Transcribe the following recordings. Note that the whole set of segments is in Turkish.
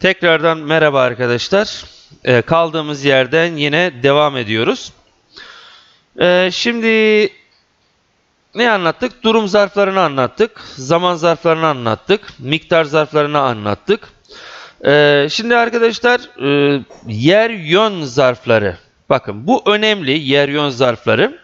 Tekrardan merhaba arkadaşlar. Ee, kaldığımız yerden yine devam ediyoruz. Ee, şimdi ne anlattık? Durum zarflarını anlattık. Zaman zarflarını anlattık. Miktar zarflarını anlattık. Ee, şimdi arkadaşlar e, yer yön zarfları. Bakın bu önemli yer yön zarfları.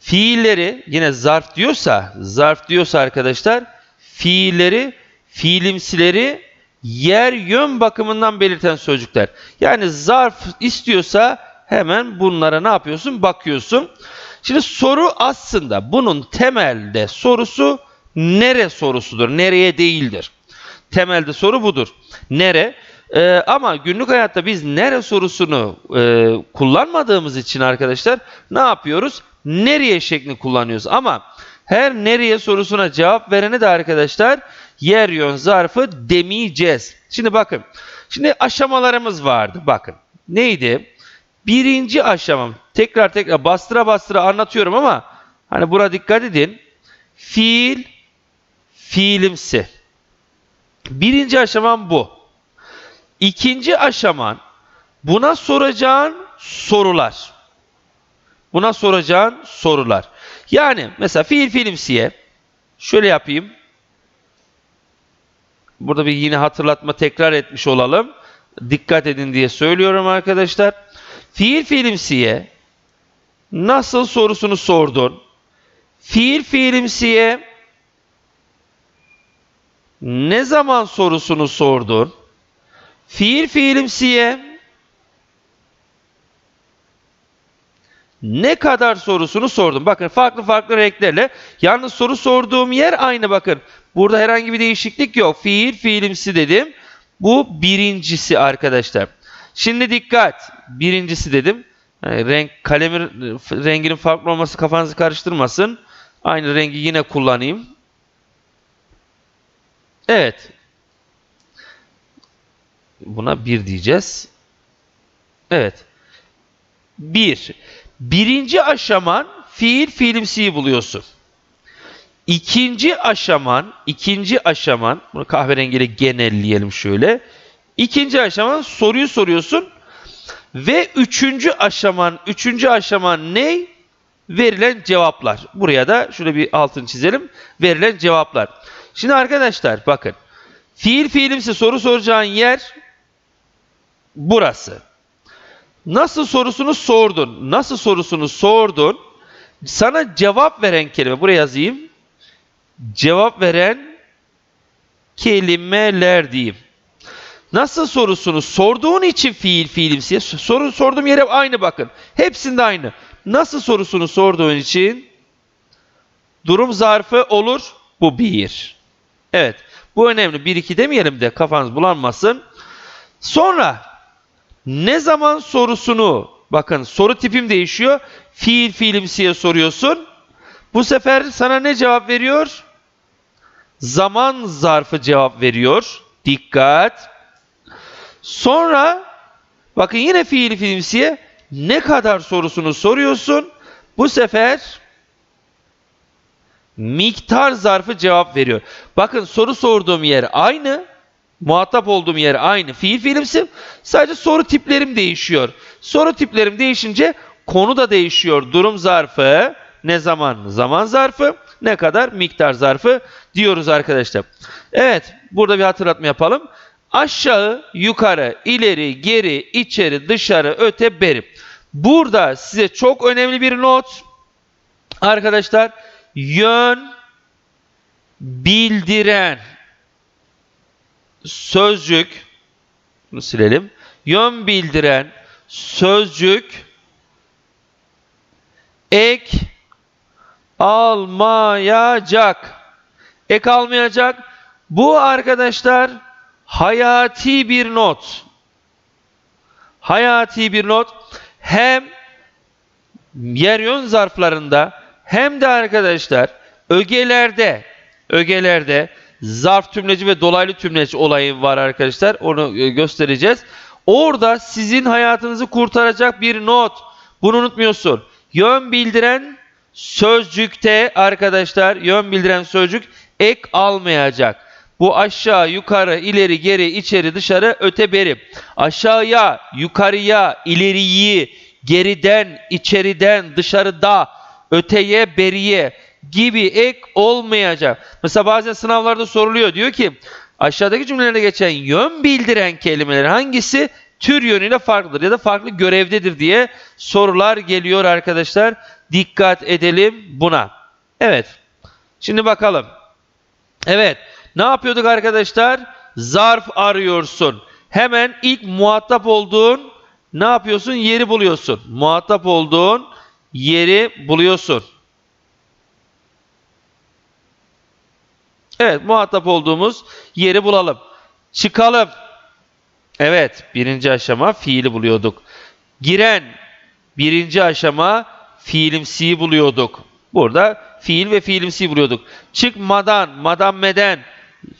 Fiilleri yine zarf diyorsa, zarf diyorsa arkadaşlar fiilleri, fiilimsileri yer yön bakımından belirten sözcükler. Yani zarf istiyorsa hemen bunlara ne yapıyorsun? Bakıyorsun. Şimdi soru aslında bunun temelde sorusu nere sorusudur, nereye değildir. Temelde soru budur. Nere? Ee, ama günlük hayatta biz nere sorusunu e, kullanmadığımız için arkadaşlar ne yapıyoruz? Nereye şeklini kullanıyoruz. Ama her nereye sorusuna cevap vereni de arkadaşlar yer yön zarfı demeyeceğiz. Şimdi bakın. Şimdi aşamalarımız vardı. Bakın. Neydi? Birinci aşamam. Tekrar tekrar bastıra bastıra anlatıyorum ama hani buna dikkat edin. Fiil, fiilimsi. Birinci aşaman bu. İkinci aşaman buna soracağın sorular. Buna soracağın sorular. Yani mesela fiil fiilimsiye şöyle yapayım. Burada bir yine hatırlatma tekrar etmiş olalım. Dikkat edin diye söylüyorum arkadaşlar. Fiil fiilimsiye nasıl sorusunu sordun? Fiil fiilimsiye ne zaman sorusunu sordun? Fiil fiilimsiye ne kadar sorusunu sordum. Bakın farklı farklı renklerle. Yalnız soru sorduğum yer aynı bakın. Burada herhangi bir değişiklik yok. Fiil fiilimsi dedim. Bu birincisi arkadaşlar. Şimdi dikkat. Birincisi dedim. Yani renk kalemin renginin farklı olması kafanızı karıştırmasın. Aynı rengi yine kullanayım. Evet. Buna bir diyeceğiz. Evet. Bir. Birinci aşaman fiil fiilimsiyi buluyorsun. İkinci aşaman, ikinci aşaman, bunu kahverengiyle genelleyelim şöyle. İkinci aşaman soruyu soruyorsun ve üçüncü aşaman, üçüncü aşaman ne? Verilen cevaplar. Buraya da şöyle bir altını çizelim. Verilen cevaplar. Şimdi arkadaşlar bakın. Fiil fiilimsi soru soracağın yer burası. Nasıl sorusunu sordun. Nasıl sorusunu sordun. Sana cevap veren kelime. Buraya yazayım. Cevap veren kelimeler diyeyim. Nasıl sorusunu sorduğun için fiil fiilimsiye soru sorduğum yere aynı bakın. Hepsinde aynı. Nasıl sorusunu sorduğun için durum zarfı olur. Bu bir. Evet. Bu önemli. Bir iki demeyelim de kafanız bulanmasın. Sonra ne zaman sorusunu bakın soru tipim değişiyor. Fiil fiilimsiye soruyorsun. Bu sefer sana ne cevap veriyor? Zaman zarfı cevap veriyor. Dikkat. Sonra bakın yine fiil fiilimsiye ne kadar sorusunu soruyorsun. Bu sefer miktar zarfı cevap veriyor. Bakın soru sorduğum yer aynı. Muhatap olduğum yer aynı. Fiil fiilimsi. Sadece soru tiplerim değişiyor. Soru tiplerim değişince konu da değişiyor. Durum zarfı ne zaman? Zaman zarfı ne kadar? Miktar zarfı diyoruz arkadaşlar. Evet burada bir hatırlatma yapalım. Aşağı, yukarı, ileri, geri, içeri, dışarı, öte, beri. Burada size çok önemli bir not. Arkadaşlar yön bildiren sözcük bunu silelim. Yön bildiren sözcük ek almayacak. Ek almayacak. Bu arkadaşlar hayati bir not. Hayati bir not. Hem yer yön zarflarında hem de arkadaşlar ögelerde ögelerde zarf tümleci ve dolaylı tümleç olayı var arkadaşlar. Onu e, göstereceğiz. Orada sizin hayatınızı kurtaracak bir not. Bunu unutmuyorsun. Yön bildiren sözcükte arkadaşlar yön bildiren sözcük ek almayacak. Bu aşağı, yukarı, ileri, geri, içeri, dışarı, öte, beri. Aşağıya, yukarıya, ileriyi, geriden, içeriden, dışarıda, öteye, beriye gibi ek olmayacak. Mesela bazen sınavlarda soruluyor. Diyor ki aşağıdaki cümlelerde geçen yön bildiren kelimeler hangisi tür yönüyle farklıdır ya da farklı görevdedir diye sorular geliyor arkadaşlar. Dikkat edelim buna. Evet. Şimdi bakalım. Evet. Ne yapıyorduk arkadaşlar? Zarf arıyorsun. Hemen ilk muhatap olduğun ne yapıyorsun? Yeri buluyorsun. Muhatap olduğun yeri buluyorsun. Evet, muhatap olduğumuz yeri bulalım. Çıkalım. Evet, birinci aşama fiili buluyorduk. Giren, birinci aşama fiilimsiyi buluyorduk. Burada fiil ve fiilimsiyi buluyorduk. Çıkmadan, madammeden,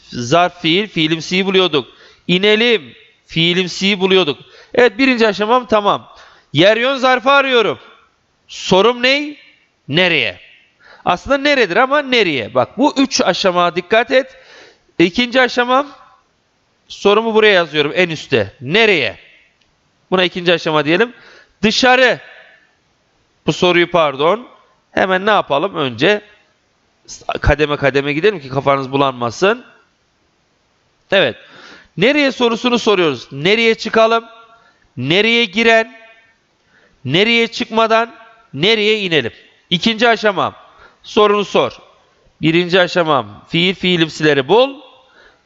zarf fiil, fiilimsiyi buluyorduk. İnelim, fiilimsiyi buluyorduk. Evet, birinci aşamam tamam. Yer yön zarfı arıyorum. Sorum ne? Nereye? Aslında neredir ama nereye? Bak bu üç aşama dikkat et. İkinci aşamam sorumu buraya yazıyorum en üstte. Nereye? Buna ikinci aşama diyelim. Dışarı. Bu soruyu pardon. Hemen ne yapalım? Önce kademe kademe gidelim ki kafanız bulanmasın. Evet. Nereye sorusunu soruyoruz. Nereye çıkalım? Nereye giren? Nereye çıkmadan? Nereye inelim? İkinci aşamam. Sorunu sor. Birinci aşamam fiil fiilimsileri bul.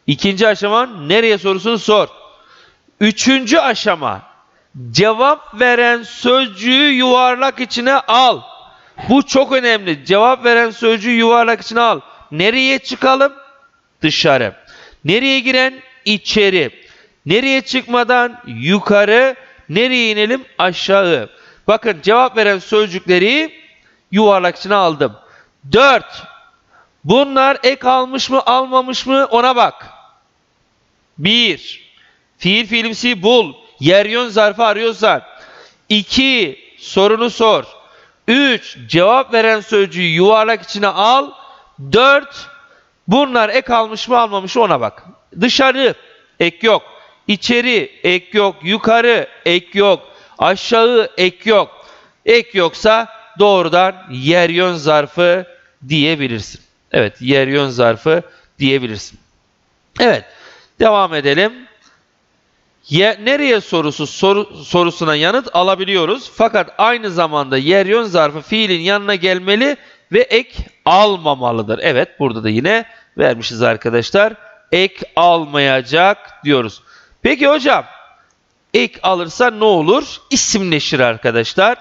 İkinci aşaman nereye sorusunu sor. Üçüncü aşama cevap veren sözcüğü yuvarlak içine al. Bu çok önemli. Cevap veren sözcüğü yuvarlak içine al. Nereye çıkalım? Dışarı. Nereye giren? İçeri. Nereye çıkmadan? Yukarı. Nereye inelim? Aşağı. Bakın cevap veren sözcükleri yuvarlak içine aldım. 4. Bunlar ek almış mı almamış mı ona bak. 1. Fiil fiilimsi bul. Yer yön zarfı arıyorsan. 2. Sorunu sor. 3. Cevap veren sözcüğü yuvarlak içine al. 4. Bunlar ek almış mı almamış mı ona bak. Dışarı ek yok. İçeri ek yok. Yukarı ek yok. Aşağı ek yok. Ek yoksa doğrudan yer yön zarfı diyebilirsin. Evet yer yön zarfı diyebilirsin. Evet devam edelim. Ye, nereye sorusu soru, sorusuna yanıt alabiliyoruz. Fakat aynı zamanda yer yön zarfı fiilin yanına gelmeli ve ek almamalıdır. Evet burada da yine vermişiz arkadaşlar. Ek almayacak diyoruz. Peki hocam ek alırsa ne olur? İsimleşir arkadaşlar.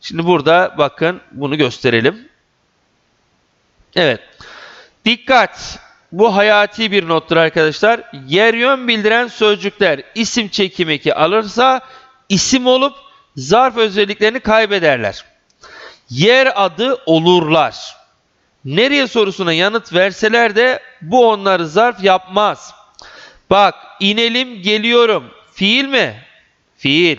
Şimdi burada bakın bunu gösterelim. Evet. Dikkat. Bu hayati bir nottur arkadaşlar. Yer yön bildiren sözcükler isim çekim eki alırsa isim olup zarf özelliklerini kaybederler. Yer adı olurlar. Nereye sorusuna yanıt verseler de bu onları zarf yapmaz. Bak inelim geliyorum. Fiil mi? Fiil.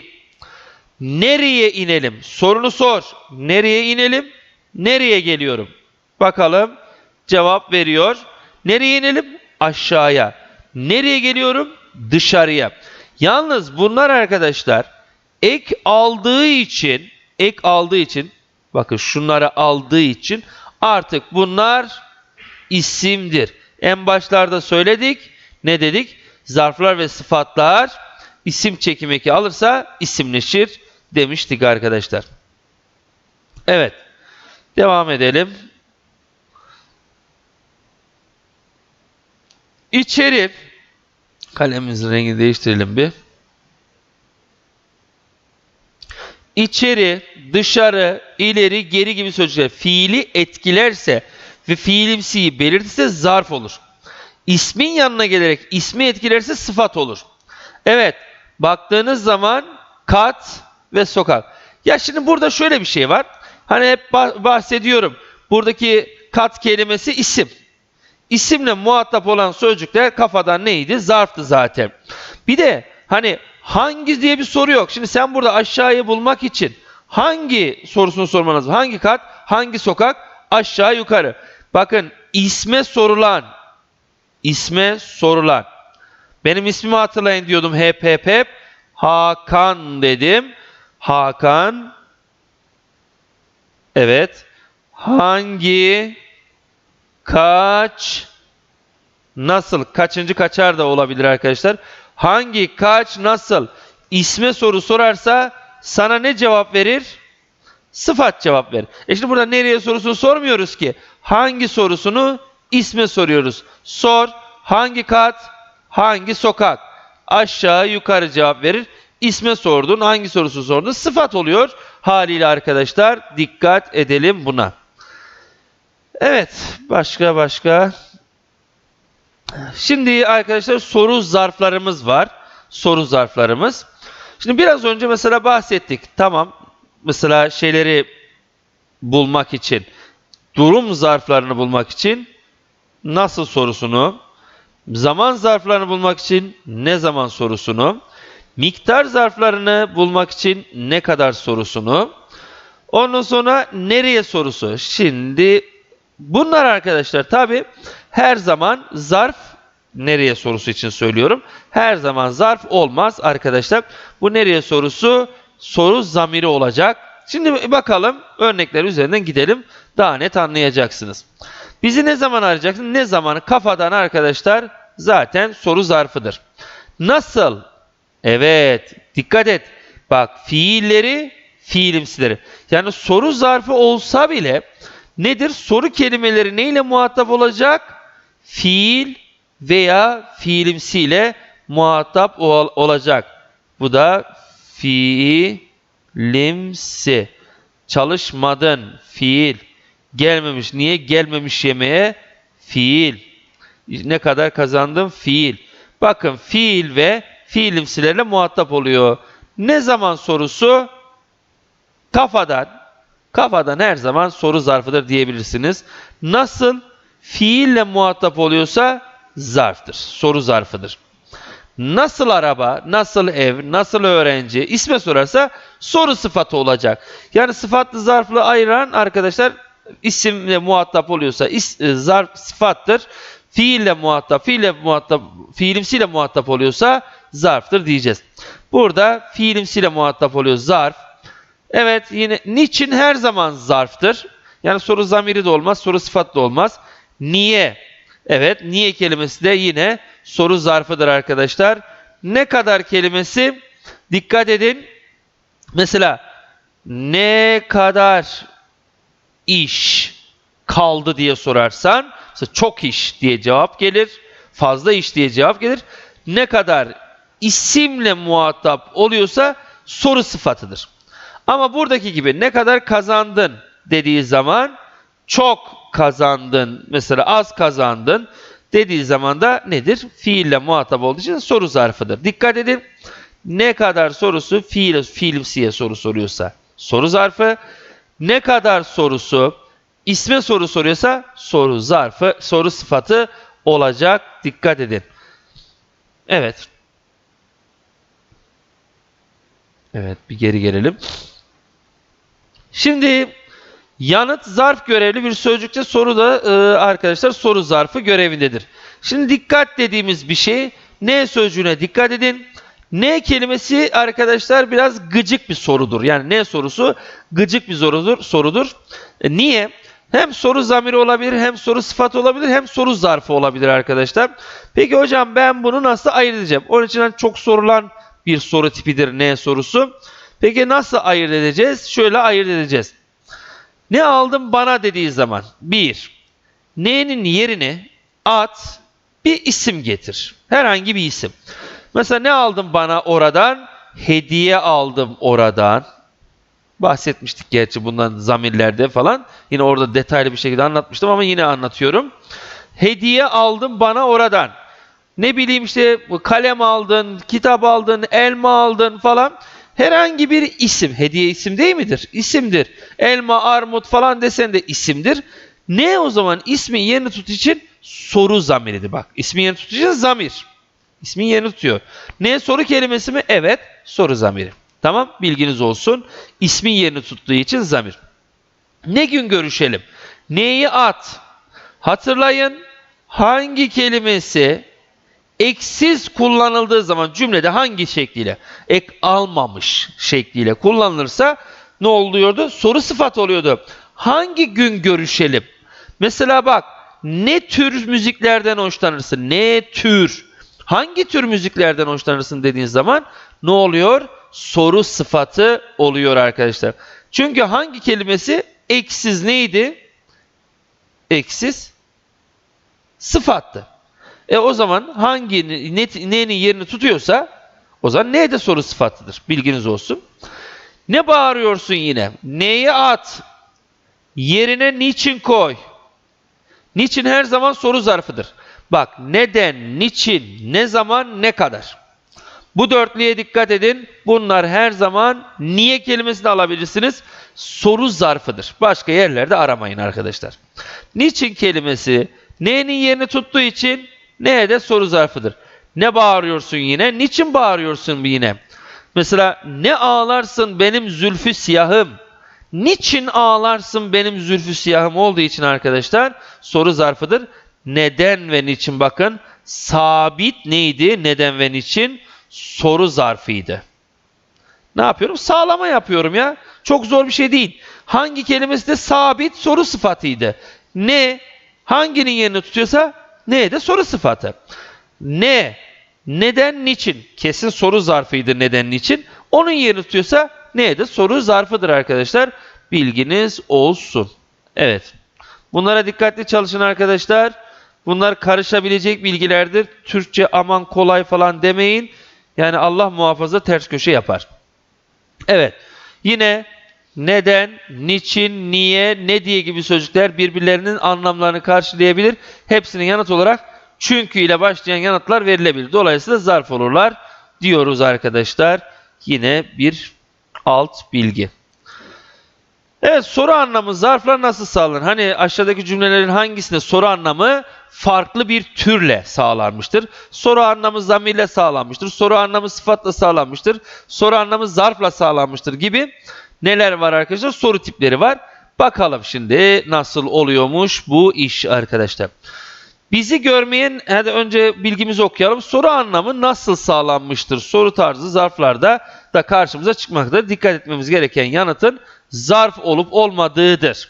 Nereye inelim? Sorunu sor. Nereye inelim? Nereye geliyorum? Bakalım. Cevap veriyor. Nereye inelim? Aşağıya. Nereye geliyorum? Dışarıya. Yalnız bunlar arkadaşlar ek aldığı için ek aldığı için bakın şunları aldığı için artık bunlar isimdir. En başlarda söyledik. Ne dedik? Zarflar ve sıfatlar isim çekim eki alırsa isimleşir demiştik arkadaşlar. Evet. Devam edelim. İçeri kalemimizin rengini değiştirelim bir. İçeri, dışarı, ileri, geri gibi sözcükler fiili etkilerse ve fiilimsiyi belirtirse zarf olur. İsmin yanına gelerek ismi etkilerse sıfat olur. Evet, baktığınız zaman kat ve sokak. Ya şimdi burada şöyle bir şey var. Hani hep bahsediyorum. Buradaki kat kelimesi isim. İsimle muhatap olan sözcükler kafadan neydi? Zarftı zaten. Bir de hani hangi diye bir soru yok. Şimdi sen burada aşağıyı bulmak için hangi sorusunu sorman lazım? Hangi kat? Hangi sokak? Aşağı yukarı. Bakın isme sorulan isme sorulan. Benim ismimi hatırlayın diyordum hep hep hep. Hakan dedim. Hakan. Evet. Hangi kaç nasıl kaçıncı kaçar da olabilir arkadaşlar. Hangi kaç nasıl isme soru sorarsa sana ne cevap verir? Sıfat cevap verir. E şimdi burada nereye sorusunu sormuyoruz ki. Hangi sorusunu isme soruyoruz. Sor hangi kat hangi sokak aşağı yukarı cevap verir. İsme sordun hangi sorusu sordun sıfat oluyor. Haliyle arkadaşlar dikkat edelim buna. Evet başka başka. Şimdi arkadaşlar soru zarflarımız var. Soru zarflarımız. Şimdi biraz önce mesela bahsettik. Tamam. Mesela şeyleri bulmak için, durum zarflarını bulmak için nasıl sorusunu, zaman zarflarını bulmak için ne zaman sorusunu, miktar zarflarını bulmak için ne kadar sorusunu, ondan sonra nereye sorusu. Şimdi bunlar arkadaşlar tabi her zaman zarf nereye sorusu için söylüyorum. Her zaman zarf olmaz arkadaşlar. Bu nereye sorusu soru zamiri olacak. Şimdi bakalım örnekler üzerinden gidelim. Daha net anlayacaksınız. Bizi ne zaman arayacaksın? Ne zamanı? Kafadan arkadaşlar zaten soru zarfıdır. Nasıl? Evet. Dikkat et. Bak fiilleri fiilimsileri. Yani soru zarfı olsa bile nedir? Soru kelimeleri neyle muhatap olacak? Fiil veya fiilimsiyle muhatap ol- olacak. Bu da fiilimsi. Çalışmadın fiil. Gelmemiş. Niye gelmemiş yemeğe? Fiil. Ne kadar kazandım? Fiil. Bakın fiil ve fiilimsilerle muhatap oluyor. Ne zaman sorusu? Kafadan. Kafadan her zaman soru zarfıdır diyebilirsiniz. Nasıl fiille muhatap oluyorsa zarftır. Soru zarfıdır. Nasıl araba, nasıl ev, nasıl öğrenci isme sorarsa soru sıfatı olacak. Yani sıfatlı zarflı ayıran arkadaşlar isimle muhatap oluyorsa is, e, zarf sıfattır. Fiille muhatap, fiille muhatap, fiilimsiyle muhatap oluyorsa zarftır diyeceğiz. Burada fiilimsiyle muhatap oluyor zarf. Evet yine niçin her zaman zarftır? Yani soru zamiri de olmaz, soru sıfat da olmaz. Niye? Evet, niye kelimesi de yine soru zarfıdır arkadaşlar. Ne kadar kelimesi? Dikkat edin. Mesela ne kadar iş kaldı diye sorarsan çok iş diye cevap gelir. Fazla iş diye cevap gelir. Ne kadar isimle muhatap oluyorsa soru sıfatıdır. Ama buradaki gibi ne kadar kazandın dediği zaman çok kazandın mesela az kazandın dediği zaman da nedir? Fiille muhatap olduğu için soru zarfıdır. Dikkat edin. Ne kadar sorusu fiil, fiilimsiye soru soruyorsa soru zarfı. Ne kadar sorusu isme soru soruyorsa soru zarfı, soru sıfatı olacak. Dikkat edin. Evet. Evet bir geri gelelim. Şimdi yanıt zarf görevli bir sözcükte soru da e, arkadaşlar soru zarfı görevindedir. Şimdi dikkat dediğimiz bir şey ne sözcüğüne dikkat edin. Ne kelimesi arkadaşlar biraz gıcık bir sorudur. Yani ne sorusu gıcık bir sorudur. sorudur. E, niye? Hem soru zamiri olabilir, hem soru sıfat olabilir, hem soru zarfı olabilir arkadaşlar. Peki hocam ben bunu nasıl ayırt edeceğim? Onun için hani çok sorulan bir soru tipidir ne sorusu. Peki nasıl ayırt edeceğiz? Şöyle ayırt edeceğiz. Ne aldım bana dediği zaman. Bir, ne'nin yerine at bir isim getir. Herhangi bir isim. Mesela ne aldım bana oradan? Hediye aldım oradan. Bahsetmiştik gerçi bundan zamirlerde falan. Yine orada detaylı bir şekilde anlatmıştım ama yine anlatıyorum. Hediye aldım bana oradan. Ne bileyim işte kalem aldın, kitap aldın, elma aldın falan. Herhangi bir isim, hediye isim değil midir? İsimdir. Elma, armut falan desen de isimdir. Ne o zaman ismin yerini tut için soru zamiridir. Bak ismin yerini tut için zamir. İsmin yerini tutuyor. Ne soru kelimesi mi? Evet soru zamiri. Tamam bilginiz olsun. İsmin yerini tuttuğu için zamir. Ne gün görüşelim? Neyi at? Hatırlayın. hangi kelimesi eksiz kullanıldığı zaman cümlede hangi şekliyle ek almamış şekliyle kullanılırsa ne oluyordu? Soru sıfat oluyordu. Hangi gün görüşelim? Mesela bak ne tür müziklerden hoşlanırsın? Ne tür? Hangi tür müziklerden hoşlanırsın dediğin zaman ne oluyor? Soru sıfatı oluyor arkadaşlar. Çünkü hangi kelimesi eksiz neydi? Eksiz sıfattı. E o zaman hangi ne, nenin yerini tutuyorsa o zaman ne de soru sıfatıdır. Bilginiz olsun. Ne bağırıyorsun yine? Neyi at? Yerine niçin koy? Niçin her zaman soru zarfıdır. Bak neden, niçin, ne zaman, ne kadar. Bu dörtlüye dikkat edin. Bunlar her zaman niye kelimesini alabilirsiniz. Soru zarfıdır. Başka yerlerde aramayın arkadaşlar. Niçin kelimesi neyin yerini tuttuğu için neye de soru zarfıdır. Ne bağırıyorsun yine? Niçin bağırıyorsun yine? Mesela ne ağlarsın benim zülfü siyahım? Niçin ağlarsın benim zülfü siyahım olduğu için arkadaşlar soru zarfıdır. Neden ve niçin bakın sabit neydi? Neden ve niçin? Soru zarfıydı. Ne yapıyorum? Sağlama yapıyorum ya. Çok zor bir şey değil. Hangi kelimesi de sabit soru sıfatıydı. Ne? Hanginin yerini tutuyorsa ne de soru sıfatı. Ne? Neden, niçin? Kesin soru zarfıydı neden, niçin. Onun yerini tutuyorsa ne de soru zarfıdır arkadaşlar. Bilginiz olsun. Evet. Bunlara dikkatli çalışın arkadaşlar. Bunlar karışabilecek bilgilerdir. Türkçe aman kolay falan demeyin. Yani Allah muhafaza ters köşe yapar. Evet. Yine neden, niçin, niye, ne diye gibi sözcükler birbirlerinin anlamlarını karşılayabilir. Hepsinin yanıt olarak çünkü ile başlayan yanıtlar verilebilir. Dolayısıyla zarf olurlar diyoruz arkadaşlar. Yine bir alt bilgi. Evet soru anlamı zarflar nasıl sağlanır? Hani aşağıdaki cümlelerin hangisinde soru anlamı farklı bir türle sağlanmıştır? Soru anlamı zamirle sağlanmıştır. Soru anlamı sıfatla sağlanmıştır. Soru anlamı zarfla sağlanmıştır gibi neler var arkadaşlar? Soru tipleri var. Bakalım şimdi nasıl oluyormuş bu iş arkadaşlar. Bizi görmeyen, hadi önce bilgimizi okuyalım. Soru anlamı nasıl sağlanmıştır? Soru tarzı zarflarda da karşımıza çıkmaktadır. Dikkat etmemiz gereken yanıtın zarf olup olmadığıdır.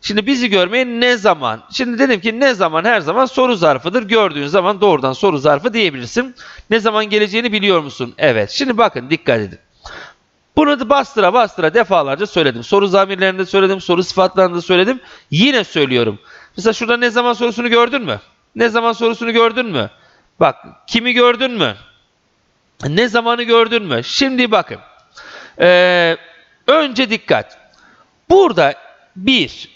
Şimdi bizi görmeyen ne zaman? Şimdi dedim ki ne zaman her zaman soru zarfıdır. Gördüğün zaman doğrudan soru zarfı diyebilirsin. Ne zaman geleceğini biliyor musun? Evet. Şimdi bakın dikkat edin. Bunu da bastıra bastıra defalarca söyledim. Soru zamirlerinde söyledim, soru sıfatlarında söyledim. Yine söylüyorum. Mesela şurada ne zaman sorusunu gördün mü? Ne zaman sorusunu gördün mü? Bak kimi gördün mü? Ne zamanı gördün mü? Şimdi bakın. Ee, önce dikkat. Burada bir,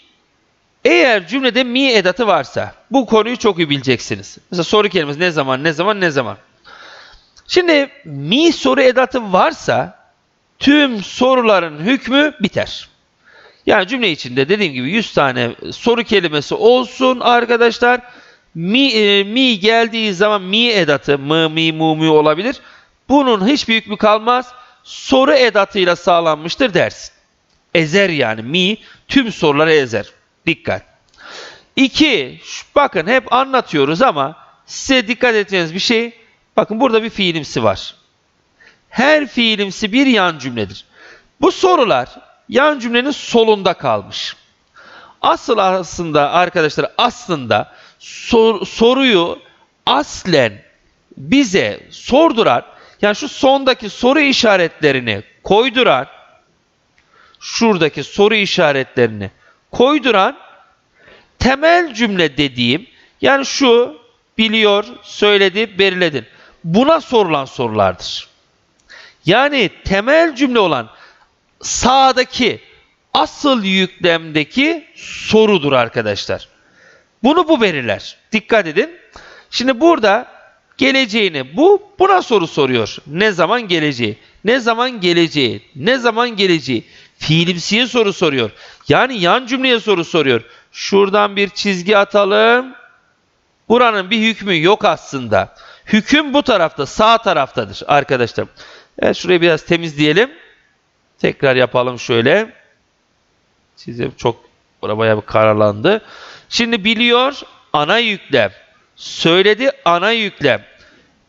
eğer cümlede mi edatı varsa bu konuyu çok iyi bileceksiniz. Mesela soru kelimesi ne zaman, ne zaman, ne zaman. Şimdi mi soru edatı varsa tüm soruların hükmü biter. Yani cümle içinde dediğim gibi 100 tane soru kelimesi olsun arkadaşlar. Mi, e, mi geldiği zaman mi edatı mı mi mu mu olabilir. Bunun hiçbir hükmü kalmaz. Soru edatıyla sağlanmıştır dersin. Ezer yani mi tüm soruları ezer. Dikkat. İki, bakın hep anlatıyoruz ama size dikkat edeceğiniz bir şey. Bakın burada bir fiilimsi var. Her fiilimsi bir yan cümledir. Bu sorular yan cümlenin solunda kalmış. Asıl aslında arkadaşlar aslında sor, soruyu aslen bize sorduran yani şu sondaki soru işaretlerini koyduran şuradaki soru işaretlerini koyduran temel cümle dediğim yani şu biliyor, söyledi, belirledin. Buna sorulan sorulardır. Yani temel cümle olan sağdaki asıl yüklemdeki sorudur arkadaşlar. Bunu bu verirler. Dikkat edin. Şimdi burada geleceğini bu buna soru soruyor. Ne zaman geleceği? Ne zaman geleceği? Ne zaman geleceği? Fiilimsiye soru soruyor. Yani yan cümleye soru soruyor. Şuradan bir çizgi atalım. Buranın bir hükmü yok aslında. Hüküm bu tarafta, sağ taraftadır arkadaşlar. Evet şurayı biraz temizleyelim. Tekrar yapalım şöyle. Size çok bura bayağı bir karalandı. Şimdi biliyor ana yüklem. söyledi ana yüklem,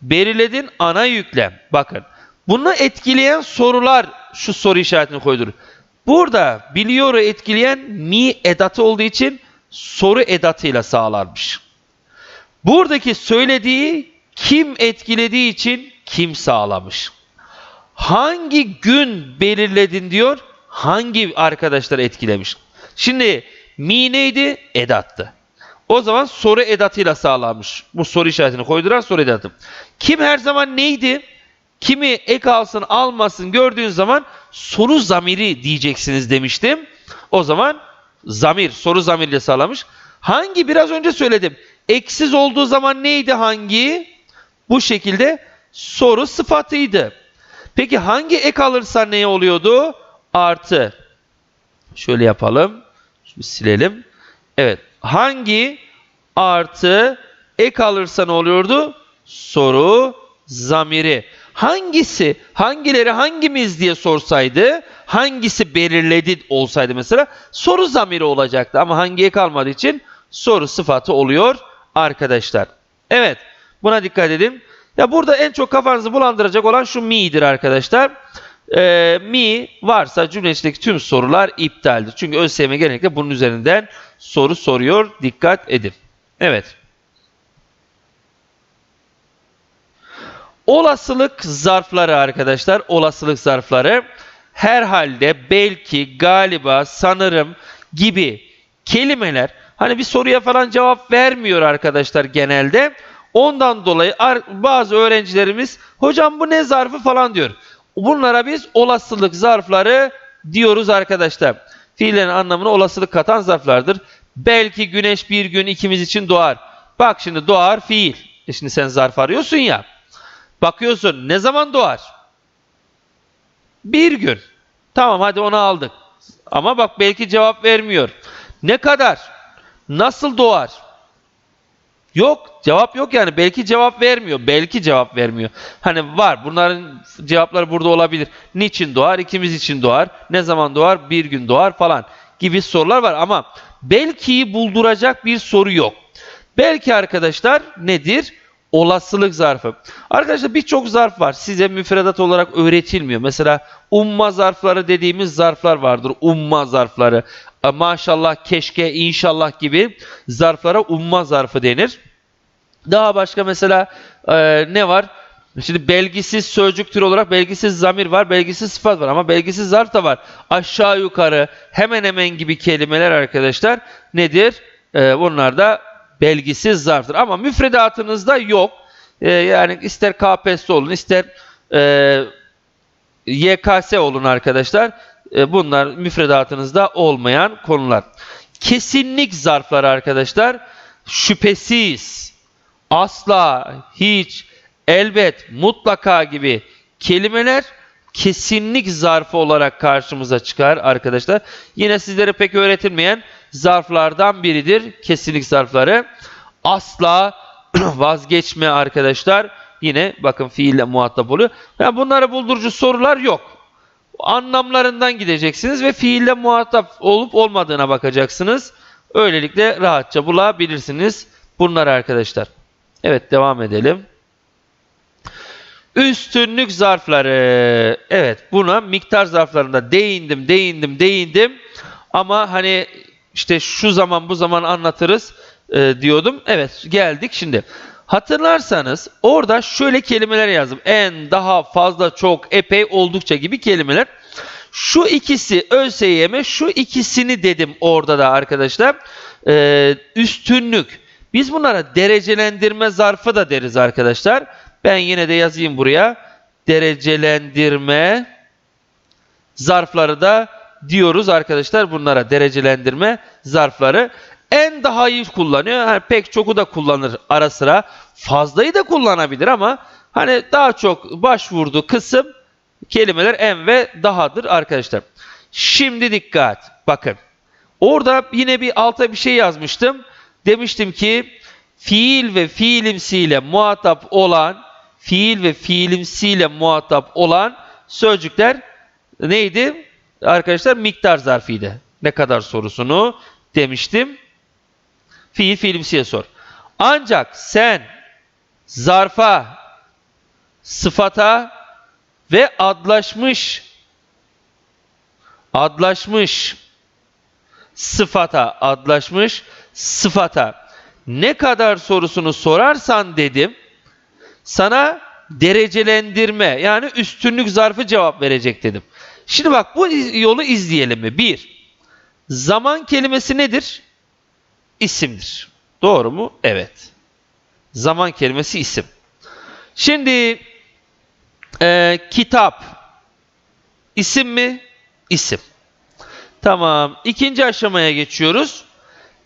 belirledin ana yüklem. Bakın bunu etkileyen sorular şu soru işaretini koydur. Burada biliyoru etkileyen mi edatı olduğu için soru edatıyla sağlanmış. Buradaki söylediği kim etkilediği için kim sağlamış. Hangi gün belirledin diyor, hangi arkadaşlar etkilemiş. Şimdi mi neydi? Edattı. O zaman soru edatıyla sağlanmış. Bu soru işaretini koyduran soru edatı. Kim her zaman neydi? Kimi ek alsın almasın gördüğün zaman soru zamiri diyeceksiniz demiştim. O zaman zamir, soru zamiriyle sağlamış. Hangi biraz önce söyledim. Eksiz olduğu zaman neydi hangi? Bu şekilde soru sıfatıydı. Peki hangi ek alırsa ne oluyordu? Artı. Şöyle yapalım. Şimdi silelim. Evet. Hangi artı ek alırsa ne oluyordu? Soru zamiri. Hangisi, hangileri hangimiz diye sorsaydı, hangisi belirledi olsaydı mesela soru zamiri olacaktı. Ama hangi ek almadığı için soru sıfatı oluyor arkadaşlar. Evet, buna dikkat edin. Ya burada en çok kafanızı bulandıracak olan şu mi'dir arkadaşlar. Ee, mi varsa cümle içindeki tüm sorular iptaldir. Çünkü ÖSYM genellikle bunun üzerinden soru soruyor. Dikkat edin. Evet. Olasılık zarfları arkadaşlar. Olasılık zarfları herhalde, belki, galiba, sanırım gibi kelimeler hani bir soruya falan cevap vermiyor arkadaşlar genelde. Ondan dolayı bazı öğrencilerimiz hocam bu ne zarfı falan diyor. Bunlara biz olasılık zarfları diyoruz arkadaşlar. Fiillerin anlamına olasılık katan zarflardır. Belki güneş bir gün ikimiz için doğar. Bak şimdi doğar fiil. E şimdi sen zarf arıyorsun ya. Bakıyorsun ne zaman doğar? Bir gün. Tamam hadi onu aldık. Ama bak belki cevap vermiyor. Ne kadar? Nasıl doğar? Yok cevap yok yani belki cevap vermiyor belki cevap vermiyor. Hani var bunların cevapları burada olabilir. Niçin doğar? İkimiz için doğar. Ne zaman doğar? Bir gün doğar falan gibi sorular var ama belki bulduracak bir soru yok. Belki arkadaşlar nedir? Olasılık zarfı. Arkadaşlar birçok zarf var. Size müfredat olarak öğretilmiyor. Mesela umma zarfları dediğimiz zarflar vardır. Umma zarfları. E, maşallah, keşke, inşallah gibi zarflara umma zarfı denir. Daha başka mesela e, ne var? Şimdi belgisiz sözcük türü olarak belgisiz zamir var, belgisiz sıfat var ama belgisiz zarf da var. Aşağı yukarı hemen hemen gibi kelimeler arkadaşlar nedir? Ee, bunlar da belgisiz zarftır. Ama müfredatınızda yok. Ee, yani ister KPSS olun, ister e, YKS olun arkadaşlar. E, bunlar müfredatınızda olmayan konular. Kesinlik zarfları arkadaşlar. Şüphesiz, asla, hiç, elbet, mutlaka gibi kelimeler kesinlik zarfı olarak karşımıza çıkar arkadaşlar. Yine sizlere pek öğretilmeyen zarflardan biridir kesinlik zarfları. Asla vazgeçme arkadaşlar. Yine bakın fiille muhatap oluyor. Yani bunlara buldurucu sorular yok. Anlamlarından gideceksiniz ve fiille muhatap olup olmadığına bakacaksınız. Öylelikle rahatça bulabilirsiniz bunları arkadaşlar. Evet devam edelim. Üstünlük zarfları. Evet buna miktar zarflarında değindim, değindim, değindim. Ama hani işte şu zaman bu zaman anlatırız e, diyordum. Evet geldik şimdi. Hatırlarsanız orada şöyle kelimeler yazdım. En, daha, fazla, çok, epey, oldukça gibi kelimeler. Şu ikisi ÖSYM şu ikisini dedim orada da arkadaşlar. Ee, üstünlük. Biz bunlara derecelendirme zarfı da deriz arkadaşlar. Ben yine de yazayım buraya. Derecelendirme zarfları da diyoruz arkadaşlar bunlara derecelendirme zarfları. En daha iyi kullanıyor. Yani pek çoku da kullanır ara sıra. Fazlayı da kullanabilir ama hani daha çok başvurduğu kısım kelimeler en ve dahadır arkadaşlar. Şimdi dikkat. Bakın. Orada yine bir alta bir şey yazmıştım. Demiştim ki fiil ve fiilimsiyle muhatap olan fiil ve fiilimsiyle muhatap olan sözcükler neydi? Arkadaşlar miktar zarfıydı. Ne kadar sorusunu demiştim. Fiil fiilimsiye sor. Ancak sen zarfa, sıfata ve adlaşmış adlaşmış sıfata adlaşmış sıfata ne kadar sorusunu sorarsan dedim sana derecelendirme yani üstünlük zarfı cevap verecek dedim. Şimdi bak bu yolu izleyelim mi? Bir, zaman kelimesi nedir? İsimdir. Doğru mu? Evet. Zaman kelimesi isim. Şimdi e, kitap isim mi? İsim. Tamam. İkinci aşamaya geçiyoruz.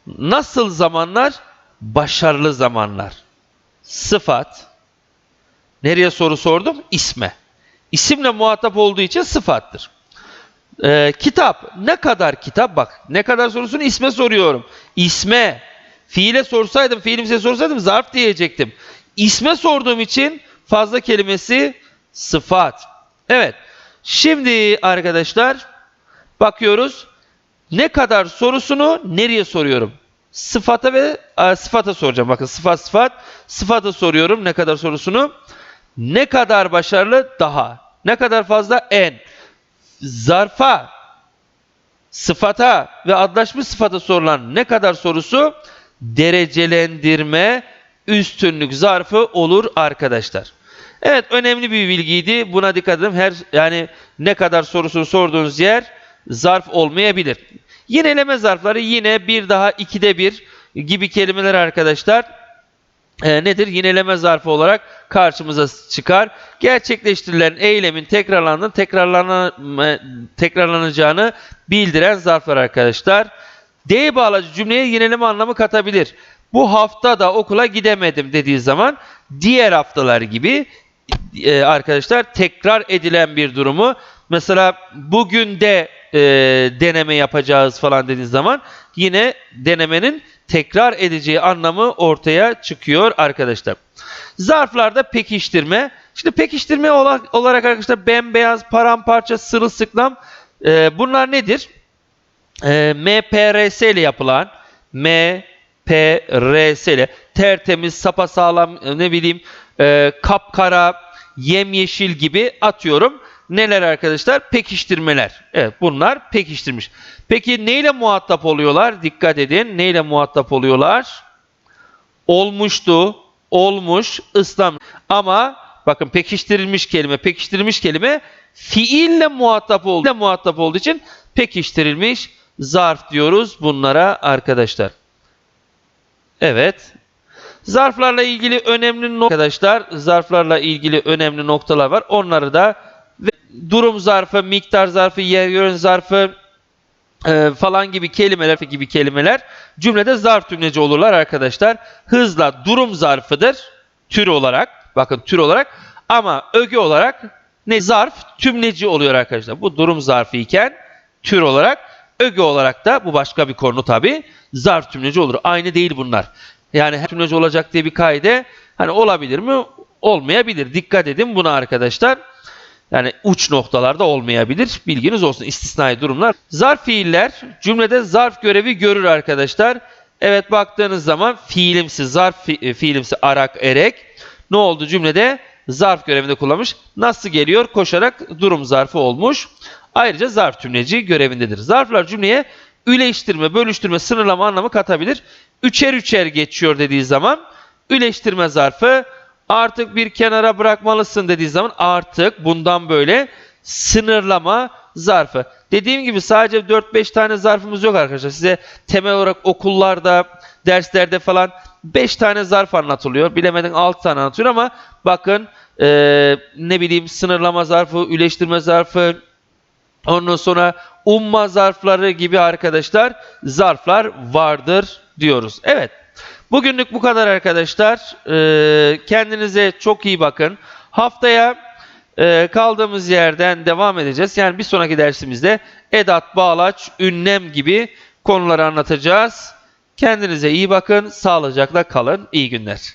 Nasıl zamanlar? Başarılı zamanlar. Sıfat. Nereye soru sordum? İsme. İsimle muhatap olduğu için sıfattır. Ee, kitap. Ne kadar kitap? Bak ne kadar sorusunu isme soruyorum. İsme. Fiile sorsaydım, fiilimize sorsaydım zarf diyecektim. İsme sorduğum için fazla kelimesi sıfat. Evet. Şimdi arkadaşlar bakıyoruz. Ne kadar sorusunu nereye soruyorum? Sıfata ve a, sıfata soracağım. Bakın sıfat sıfat. Sıfata soruyorum ne kadar sorusunu. Ne kadar başarılı? Daha. Ne kadar fazla? En. Zarfa, sıfata ve adlaşmış sıfata sorulan ne kadar sorusu derecelendirme üstünlük zarfı olur arkadaşlar. Evet önemli bir bilgiydi. Buna dikkat edin. Her yani ne kadar sorusunu sorduğunuz yer zarf olmayabilir. Yineleme zarfları yine bir daha ikide bir gibi kelimeler arkadaşlar e, nedir? Yineleme zarfı olarak karşımıza çıkar. Gerçekleştirilen eylemin tekrarlandığını, tekrarlanan, e, tekrarlanacağını bildiren zarflar arkadaşlar. D bağlacı cümleye yineleme anlamı katabilir. Bu hafta da okula gidemedim dediği zaman diğer haftalar gibi e, arkadaşlar tekrar edilen bir durumu mesela bugün de e, deneme yapacağız falan dediği zaman yine denemenin tekrar edeceği anlamı ortaya çıkıyor arkadaşlar. Zarflarda pekiştirme. Şimdi pekiştirme olarak, arkadaşlar bembeyaz, paramparça, sırılsıklam e, bunlar nedir? E, MPRS ile yapılan MPRS ile tertemiz, sapasağlam ne bileyim e, kapkara, yemyeşil gibi atıyorum. Neler arkadaşlar? Pekiştirmeler. Evet bunlar pekiştirmiş. Peki neyle muhatap oluyorlar? Dikkat edin. Neyle muhatap oluyorlar? Olmuştu, olmuş, ıslam. Ama bakın pekiştirilmiş kelime, pekiştirilmiş kelime fiille muhatap oldu. muhatap olduğu için pekiştirilmiş zarf diyoruz bunlara arkadaşlar. Evet. Zarflarla ilgili önemli arkadaşlar, zarflarla ilgili önemli noktalar var. Onları da durum zarfı, miktar zarfı, yer yön zarfı e, falan gibi kelimeler gibi kelimeler cümlede zarf tümleci olurlar arkadaşlar. Hızla durum zarfıdır tür olarak. Bakın tür olarak ama öge olarak ne zarf tümleci oluyor arkadaşlar. Bu durum zarfı iken tür olarak öge olarak da bu başka bir konu tabi zarf tümleci olur. Aynı değil bunlar. Yani tümleci olacak diye bir kaide hani olabilir mi? Olmayabilir. Dikkat edin buna arkadaşlar. Yani uç noktalarda olmayabilir. Bilginiz olsun istisnai durumlar. Zarf fiiller cümlede zarf görevi görür arkadaşlar. Evet baktığınız zaman fiilimsi, zarf fi, e, fiilimsi arak, erek ne oldu cümlede? Zarf görevinde kullanmış. Nasıl geliyor? Koşarak durum zarfı olmuş. Ayrıca zarf tümleci görevindedir. Zarflar cümleye üleştirme, bölüştürme, sınırlama anlamı katabilir. Üçer üçer geçiyor dediği zaman üleştirme zarfı artık bir kenara bırakmalısın dediği zaman artık bundan böyle sınırlama zarfı. Dediğim gibi sadece 4-5 tane zarfımız yok arkadaşlar. Size temel olarak okullarda, derslerde falan 5 tane zarf anlatılıyor. Bilemedin 6 tane anlatıyor ama bakın ee, ne bileyim sınırlama zarfı, üleştirme zarfı, ondan sonra umma zarfları gibi arkadaşlar zarflar vardır diyoruz. Evet. Bugünlük bu kadar arkadaşlar. Ee, kendinize çok iyi bakın. Haftaya e, kaldığımız yerden devam edeceğiz. Yani bir sonraki dersimizde edat, bağlaç, ünlem gibi konuları anlatacağız. Kendinize iyi bakın. Sağlıcakla kalın. İyi günler.